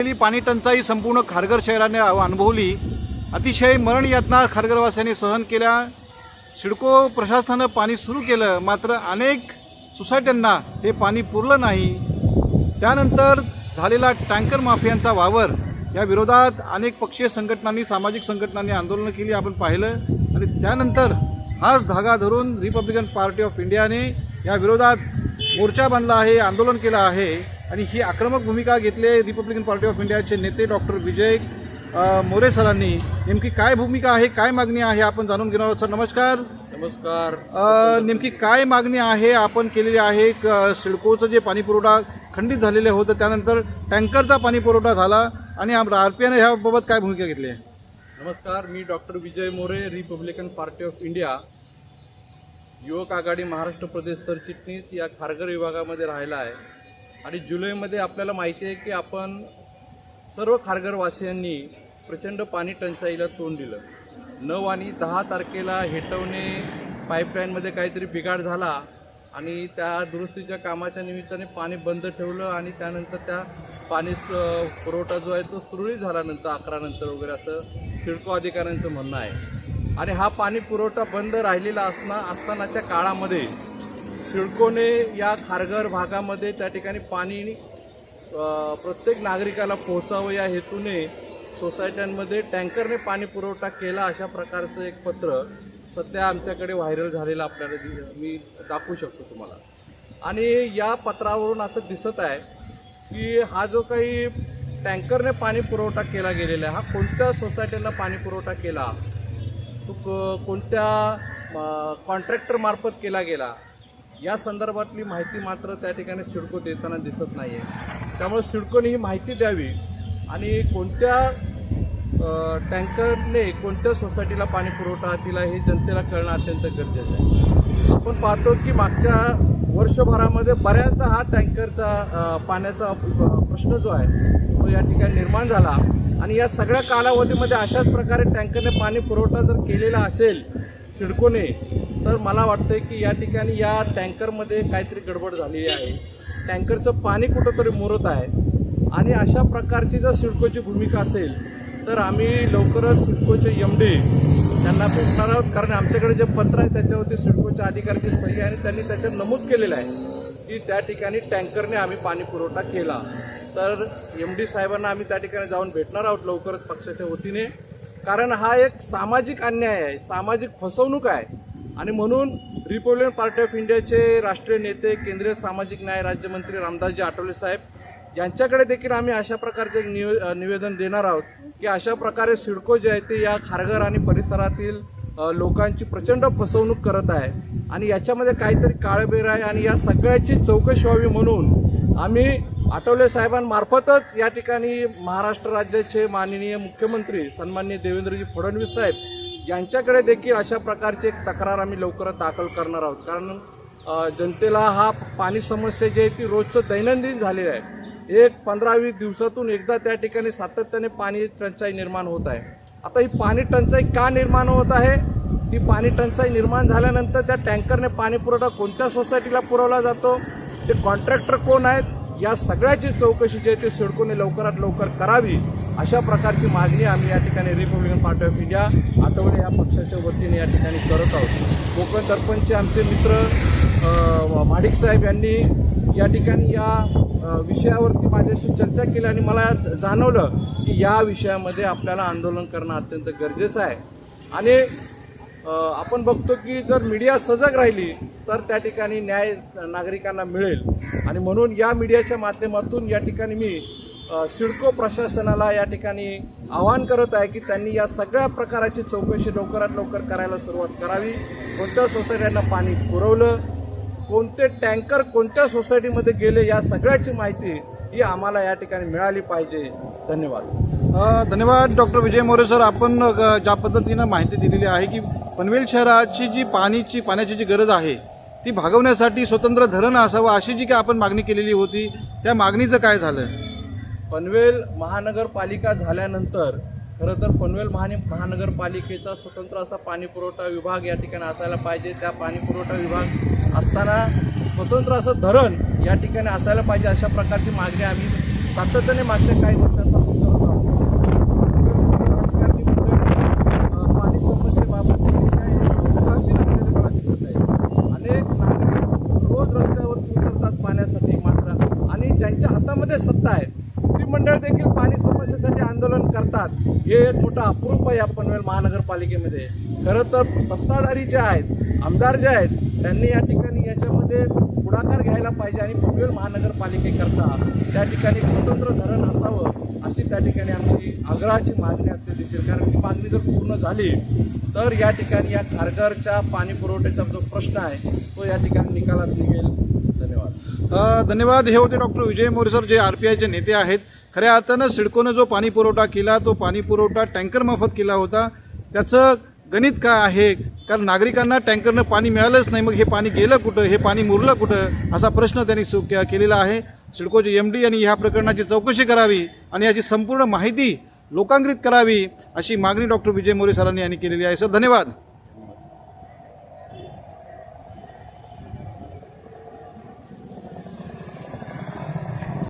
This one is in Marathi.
गेली पाणी टंचाई संपूर्ण खारघर शहराने अनुभवली. अतिशय मरण यातना खारघरवासियांनी सहन केल्या. सिडको प्रशासनानं पाणी सुरू केलं मात्र अनेक सोसायट्यांना हे पाणी पुरलं नाही. त्यानंतर झालेला टँकर माफियांचा वावर या विरोधात अनेक पक्षीय संघटनांनी सामाजिक संघटनांनी आंदोलनं केली आपण पाहिलं. आणि त्यानंतर हाच धागा धरून रिपब्लिकन पार्टी ऑफ इंडियाने या विरोधात मोर्चा बांधला आहे आंदोलन केलं आहे. आणि ही आक्रमक भूमिका घेतली आहे रिपब्लिकन पार्टी ऑफ इंडियाचे नेते डॉक्टर विजय मोरे सरांनी. नेमकी काय भूमिका आहे काय मागणी आहे आपण जाणून घेणार आहोत. सर नमस्कार. नमस्कार. नेमकी काय मागणी आहे आपण केलेली आहे सिडकोचं जे पाणी पुरवठा खंडित झालेलं होतं त्यानंतर टँकरचा पाणी पुरवठा झाला आणि आर पी आयने ह्याबाबत काय भूमिका घेतली आहे? नमस्कार मी doctor Vijay More Republican Party of India युवक आघाडी महाराष्ट्र प्रदेश सरचिटणीस या खारघर विभागामध्ये राहिला आहे. आणि जुलैमध्ये आपल्याला माहिती आहे की आपण सर्व खारघरवासियांनी प्रचंड पाणी टंचाईला तोंड दिलं. नऊ आणि दहा तारखेला हेटवणे पाईपलाईनमध्ये काहीतरी बिघाड झाला आणि त्या दुरुस्तीच्या कामाच्या निमित्ताने पाणी बंद ठेवलं आणि त्यानंतर त्या पाणी स- पुरवठा जो आहे तो सुरळीत झाला नंतर वगैरे असं सिडको अधिकाऱ्यांचं म्हणणं आहे. आणि हा पाणी पुरवठा बंद राहिलेला असणं असतानाच्या काळामध्ये सिडकोने या खारघर भागामध्ये त्या ठिकाणी पाणी प्रत्येक नागरिकाला पोहोचावं या हेतूने सोसायट्यांमध्ये टँकरने पाणी पुरवठा केला अशा प्रकारचं एक पत्र सध्या आमच्याकडे व्हायरल झालेलं आपल्याला दि- मी दाखवू शकतो तुम्हाला. आणि या पत्रावरून असं दिसत आहे की हा जो काही टँकरने पाणी पुरवठा केला गेलेला आहे हा कोणत्या सोसायटीला पाणी पुरवठा केला तो क- कोणत्या कॉन्ट्रॅक्टरमार्फत केला गेला या संदर्भातली माहिती मात्र त्या ठिकाणी सिडको देताना दिसत नाही आहे त्यामुळे सिडकोने ही माहिती द्यावी आणि कोणत्या टँकरने कोणत्या सोसायटीला पाणी पुरवठा दिला हे जनतेला कळणं अत्यंत गरजेचं आहे. आपण पाहतो की मागच्या वर्षभरामध्ये बऱ्याचदा हा टँकरचा पाण्याचा प्रश्न जो आहे तो या ठिकाणी निर्माण झाला. आणि या सगळ्या कालावधीमध्ये अशाच प्रकारे टँकरने पाणी पुरवठा जर केलेला असेल सिडकोने. तर मला वाटतं की या ठिकाणी या टँकरमध्ये काहीतरी गडबड झालेली आहे. टँकरचं पाणी कुठंतरी मुरत आहे. आणि अशा प्रकारची जर सिडकोची भूमिका असेल तर आम्ही लवकरच सिडकोचे एम डी त्यांना भेटणार आहोत. कारण आमच्याकडे जे पत्र आहे त्याच्यावरती सिडकोच्या अधिकाऱ्याची सही आहे आणि त्यांनी त्याच्यात नमूद केलेलं आहे की त्या ठिकाणी टँकरने आम्ही पाणी पुरवठा केला. तर एम डी साहेबांना आम्ही त्या ठिकाणी जाऊन भेटणार आहोत लवकरच पक्षाच्या वतीने. कारण हा एक सामाजिक अन्याय आहे सामाजिक फसवणूक आहे. आणि म्हणून रिपब्लिकन पार्टी ऑफ इंडियाचे राष्ट्रीय नेते केंद्रीय सामाजिक न्याय राज्यमंत्री रामदासजी आठवले साहेब यांच्याकडे देखील आम्ही अशा प्रकारचे एक निव निवेदन देणार आहोत की अशा प्रकारे सिडको जे आहे ते या खारघर आणि परिसरातील लोकांची प्रचंड फसवणूक करत आहे. आणि याच्यामध्ये काहीतरी काळबेर आहे आणि या सगळ्याची चौकशी व्हावी म्हणून आम्ही आठवले साहेबांमार्फतच या ठिकाणी महाराष्ट्र राज्याचे माननीय मुख्यमंत्री सन्मान्य देवेंद्रजी फडणवीस साहेब यांच्याकडे देखील अशा प्रकारची एक तक्रार आम्ही लवकरात दाखल करणार आहोत. कारण जनतेला हा पाणी समस्या जी आहे ती रोजचं दैनंदिन झालेली आहे. एक पंधरा वीस दिवसातून एकदा त्या ठिकाणी सातत्याने पाणी टंचाई निर्माण होत आहे. आता ही पाणी टंचाई का निर्माण होत आहे? ती पाणी टंचाई निर्माण झाल्यानंतर त्या टँकरने पाणी पुरवठा कोणत्या सोसायटीला पुरवला जातो? ते कॉन्ट्रॅक्टर कोण आहेत? या सगळ्याची चौकशी जी आहे ती सिडकोने लवकरात लवकर करावी अशा प्रकारची मागणी आम्ही या ठिकाणी Republican Party of India Athawale या पक्षाच्या वतीने या ठिकाणी करत आहोत. कोकण दर्पणचे आमचे मित्र अ, माडिक साहेब यांनी या ठिकाणी या विषयावरती माझ्याशी चर्चा केली आणि मला जाणवलं की या विषयामध्ये आपल्याला आंदोलन करणं अत्यंत गरजेचं आहे. आणि आपण बघतो की जर मीडिया सजग राहिली तर त्या ठिकाणी न्याय नागरिकांना मिळेल. आणि म्हणून या मीडियाच्या माध्यमातून या ठिकाणी मी सिडको प्रशासनाला या ठिकाणी आवाहन करत आहे की त्यांनी या सगळ्या प्रकाराची चौकशी लवकरात लवकर करायला सुरुवात करावी. कोणत्या सोसायट्यांना पाणी पुरवलं कोणते टँकर कोणत्या सोसायटीमध्ये गेले या सगळ्याची माहिती ही आम्हाला या ठिकाणी मिळाली पाहिजे. धन्यवाद. धन्यवाद डॉक्टर विजय मोरे सर. आपण ज्या पद्धतीनं माहिती दिलेली आहे की पनवेल शहराची जी पाणीची पाण्याची जी गरज आहे ती भागवण्यासाठी स्वतंत्र धरण असावं अशी जी काय आपण मागणी केलेली होती त्या मागणीचं काय झालं? पनवेल महानगरपालिका झाल्यानंतर खरं तर पनवेल महाने महानगरपालिकेचा स्वतंत्र असा पाणी पुरवठा विभाग या ठिकाणी असायला पाहिजे. त्या पाणी पुरवठा विभाग असताना स्वतंत्र असं धरण या ठिकाणी असायला पाहिजे अशा प्रकारची मागणी आम्ही सातत्याने मागच्या काही वर्षांपासून करत आहोत राजकारणी मंडळी अ, पाणी समस्येबाबत जे काही आहे, उदासीन असलेले मला दिसत आहे अनेक नागरिक रोज रस्त्यावरती उतरतात पाण्यासाठी मात्र आणि ज्यांच्या हातामध्ये सत्ता आहे ती मंडळ देखील पाणी समस्येसाठी आंदोलन करतात. हे एक मोठं अप्रूप आहे या पनवेल महानगरपालिकेमध्ये. खरं तर सत्ताधारी जे आहेत आमदार जे आहेत त्यांनी या ठिकाणी याच्यामध्ये पुढाकार घ्यायला पाहिजे आणि पनवेल महानगरपालिकेकरता त्या ठिकाणी स्वतंत्र धरण असावं अशी त्या ठिकाणी आमची आग्रहाची मागणी असते देखील कारण ती मागणी जर पूर्ण झाली तर या ठिकाणी या खारघरच्या पाणी पुरवठ्याचा जो प्रश्न आहे तो या ठिकाणी निकालात निघेल. धन्यवाद. धन्यवाद. हे होते doctor Vijay More sir J R P आयचे नेते आहेत. खऱ्या अर्थानं सिडकोनं जो पाणी पुरवठा केला तो पाणी पुरवठा टँकरमार्फत केला होता. त्याचं गणित काय आहे? कारण नागरिकांना टँकरनं पाणी मिळालंच नाही मग हे पाणी गेलं कुठं? हे पाणी मुरलं कुठं? असा प्रश्न त्यांनी सु केलेला आहे. सिडकोचे एम डी यांनी ह्या प्रकरणाची चौकशी करावी आणि याची संपूर्ण माहिती लोकांकृत करावी अशी मागणी डॉक्टर विजय मोरे सरांनी यांनी केलेली आहे. सर धन्यवाद.